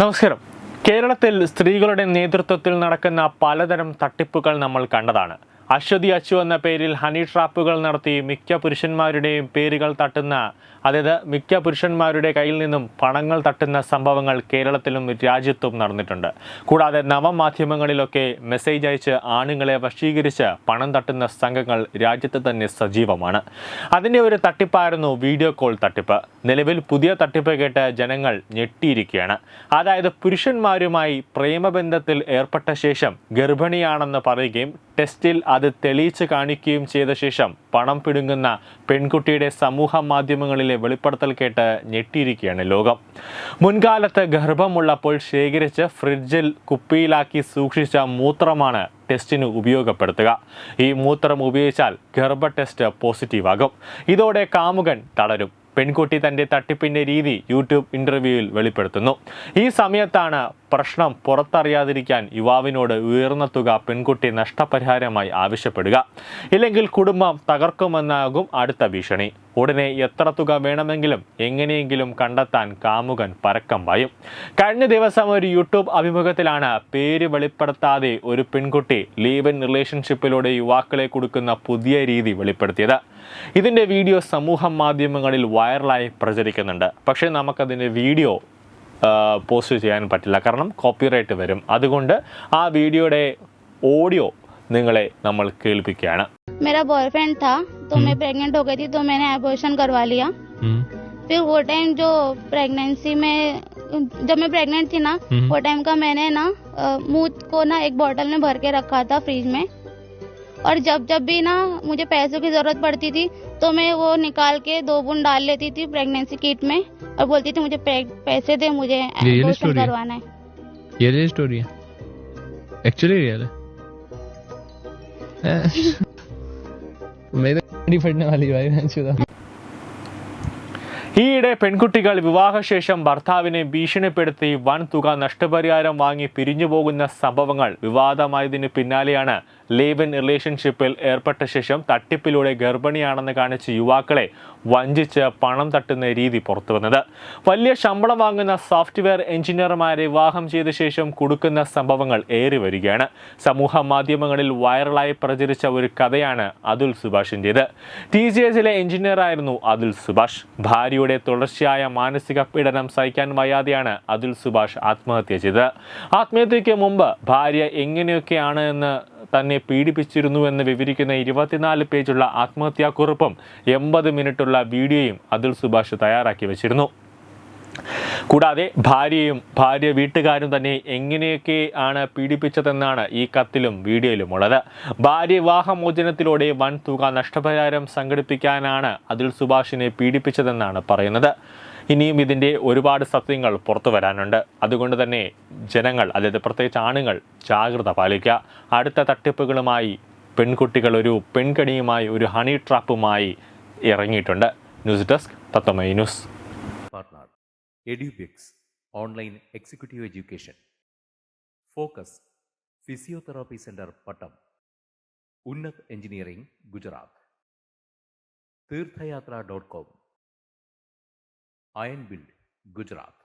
നമസ്കാരം. കേരളത്തിൽ സ്ത്രീകളുടെ നേതൃത്വത്തിൽ നടക്കുന്ന പലതരം തട്ടിപ്പുകൾ നമ്മൾ കണ്ടതാണ്. അശ്വതി അച്ചു എന്ന പേരിൽ ഹണി ട്രാപ്പുകൾ നടത്തി മിക്ക പുരുഷന്മാരുടെയും പേരുകൾ തട്ടുന്ന അതായത് മിക്ക പുരുഷന്മാരുടെ കയ്യിൽ നിന്നും പണങ്ങൾ തട്ടുന്ന സംഭവങ്ങൾ കേരളത്തിലും രാജ്യത്തും നടന്നിട്ടുണ്ട്. കൂടാതെ നവമാധ്യമങ്ങളിലൊക്കെ മെസ്സേജ് അയച്ച് ആണുങ്ങളെ വശീകരിച്ച് പണം തട്ടുന്ന സംഘങ്ങൾ രാജ്യത്ത് തന്നെ സജീവമാണ്. അതിന്റെ ഒരു തട്ടിപ്പായിരുന്നു വീഡിയോ കോൾ തട്ടിപ്പ്. നിലവിൽ പുതിയ തട്ടിപ്പ് കേട്ട് ജനങ്ങൾ ഞെട്ടിയിരിക്കുകയാണ്. അതായത് പുരുഷന്മാരുമായി പ്രേമബന്ധത്തിൽ ഏർപ്പെട്ട ശേഷം ഗർഭിണിയാണെന്ന് പറയുകയും ടെസ്റ്റിൽ അത് തെളിയിച്ച് കാണിക്കുകയും ചെയ്ത ശേഷം പണം പിടുങ്ങുന്ന പെൺകുട്ടിയുടെ സമൂഹ മാധ്യമങ്ങളിലെ വെളിപ്പെടുത്തൽ കേട്ട് ഞെട്ടിയിരിക്കുകയാണ് ലോകം. മുൻകാലത്ത് ഗർഭമുള്ളപ്പോൾ ശേഖരിച്ച് ഫ്രിഡ്ജിൽ കുപ്പിയിലാക്കി സൂക്ഷിച്ച മൂത്രമാണ് ടെസ്റ്റിന് ഉപയോഗപ്പെടുത്തുക. ഈ മൂത്രം ഉപയോഗിച്ചാൽ ഗർഭ ടെസ്റ്റ് പോസിറ്റീവാകും. ഇതോടെ കാമുകൻ തളരും. പെൺകുട്ടി തന്റെ തട്ടിപ്പിന്റെ രീതി യൂട്യൂബ് ഇന്റർവ്യൂവിൽ വെളിപ്പെടുത്തുന്നു. ഈ സമയത്താണ് പ്രശ്നം പുറത്തറിയാതിരിക്കാൻ യുവാവിനോട് ഉയർന്ന തുക പെൺകുട്ടി നഷ്ടപരിഹാരമായി ആവശ്യപ്പെടുക. ഇല്ലെങ്കിൽ കുടുംബം തകർക്കുമെന്നാകും അടുത്ത ഭീഷണി. ഉടനെ എത്ര തുക വേണമെങ്കിലും എങ്ങനെയെങ്കിലും കണ്ടെത്താൻ കാമുകൻ പരക്കം പായും. കഴിഞ്ഞ ദിവസം ഒരു യൂട്യൂബ് അഭിമുഖത്തിലാണ് പേര് വെളിപ്പെടുത്താതെ ഒരു പെൺകുട്ടി ലീവ് ഇൻ റിലേഷൻഷിപ്പിലൂടെ യുവാക്കളെ കൊടുക്കുന്ന പുതിയ രീതി വെളിപ്പെടുത്തിയത്. ഇതിന്റെ വീഡിയോ സമൂഹ മാധ്യമങ്ങളിൽ വൈറലായി പ്രചരിക്കുന്നുണ്ട്. പക്ഷേ നമുക്കതിന്റെ വീഡിയോ പോസ്റ്റ് ചെയ്യാൻ പറ്റില്ല കാരണം കോപ്പിറൈറ്റ് വരും അതുകൊണ്ട് ആ വീഡിയോയുടെ ഓഡിയോ നിങ്ങളെ നമ്മൾ കേൾപ്പിക്കുകയാണ് मेरा बॉयफ्रेंड था तो मैं प्रेग्नेंट हो गई थी तो मैंने एबॉर्शन करवा लिया फिर वो टाइम जो प्रेगनेंसी में जब मैं प्रेग्नेंट थी ना वो टाइम का मैंने ना अ, मुंह को ना एक बोतल में भर के रखा था फ्रिज में और जब जब भी ना मुझे पैसों की जरूरत पड़ती थी तो मैं वो निकाल के दो बूंद डाल लेती थी प्रेगनेंसी किट में और बोलती थी मुझे पे- पैसे दे मुझे ये रियल abortion स्टोरी है? करवाना है ये रियल स्टोरी है एक्चुअली रियल है मेरे गाड़ी फटने वाली भाई मैं चुदा ഈയിടെ പെൺകുട്ടികൾ വിവാഹശേഷം ഭർത്താവിനെ ഭീഷണിപ്പെടുത്തി വൻ തുക നഷ്ടപരിഹാരം വാങ്ങി പിരിഞ്ഞു പോകുന്ന സംഭവങ്ങൾ വിവാദമായതിന് പിന്നാലെയാണ് ലീവ് ഇൻ റിലേഷൻഷിപ്പിൽ ഏർപ്പെട്ട ശേഷം തട്ടിപ്പിലൂടെ ഗർഭിണിയാണെന്ന് കാണിച്ച് യുവാക്കളെ വഞ്ചിച്ച് പണം തട്ടുന്ന രീതി പുറത്തു വന്നത്. വലിയ ശമ്പളം വാങ്ങുന്ന സോഫ്റ്റ്വെയർ എഞ്ചിനീയർമാരെ വിവാഹം ചെയ്ത ശേഷം കൊടുക്കുന്ന സംഭവങ്ങൾ ഏറി വരികയാണ്. സമൂഹ മാധ്യമങ്ങളിൽ വൈറലായി പ്രചരിച്ച ഒരു കഥയാണ് അതുൽ സുഭാഷിന്റേത് ടി ജി എസിലെ എഞ്ചിനീയറായിരുന്നു അതുൽ സുഭാഷ്. ഭാര്യയുടെ തുടർച്ചയായ മാനസിക പീഡനം സഹിക്കാൻ വയ്യാതെയാണ് അതുൽ സുഭാഷ് ആത്മഹത്യ ചെയ്തത്. ആത്മഹത്യയ്ക്ക് മുമ്പ് ഭാര്യ എങ്ങനെയൊക്കെയാണ് എന്ന് തന്നെ പീഡിപ്പിച്ചിരുന്നു എന്ന് വിവരിക്കുന്ന ഇരുപത്തിനാല് പേജുള്ള ആത്മഹത്യാക്കുറിപ്പും എൺപത് മിനിറ്റുള്ള വീഡിയോയും അതുൽ സുഭാഷ് തയ്യാറാക്കി വെച്ചിരുന്നു. കൂടാതെ ഭാര്യയും ഭാര്യ വീട്ടുകാരും തന്നെ എങ്ങനെയൊക്കെ ആണ് പീഡിപ്പിച്ചതെന്നാണ് ഈ കത്തിലും വീഡിയോയിലും ഉള്ളത്. ഭാര്യ വിവാഹമോചനത്തിലൂടെ വൻ തുക നഷ്ടപരിഹാരം സംഘടിപ്പിക്കാനാണ് അതിൽ സുഭാഷിനെ പീഡിപ്പിച്ചതെന്നാണ് പറയുന്നത്. ഇനിയും ഇതിന്റെ ഒരുപാട് സത്യങ്ങൾ പുറത്തു വരാനുണ്ട്. അതുകൊണ്ട് തന്നെ ജനങ്ങൾ അതായത് പ്രത്യേകിച്ച് ആണുങ്ങൾ ജാഗ്രത പാലിക്കുക. അടുത്ത തട്ടിപ്പുകളുമായി പെൺകുട്ടികൾ ഒരു പെൺകണിയുമായി ഒരു ഹണി ട്രാപ്പുമായി ഇറങ്ങിയിട്ടുണ്ട്. News desk Tatvamayi news. Edubix online executive education. Focus physiotherapy centre Pattom. Unnat engineering Gujarat. Theerthayatra dot com. Iron Build, Gujarat.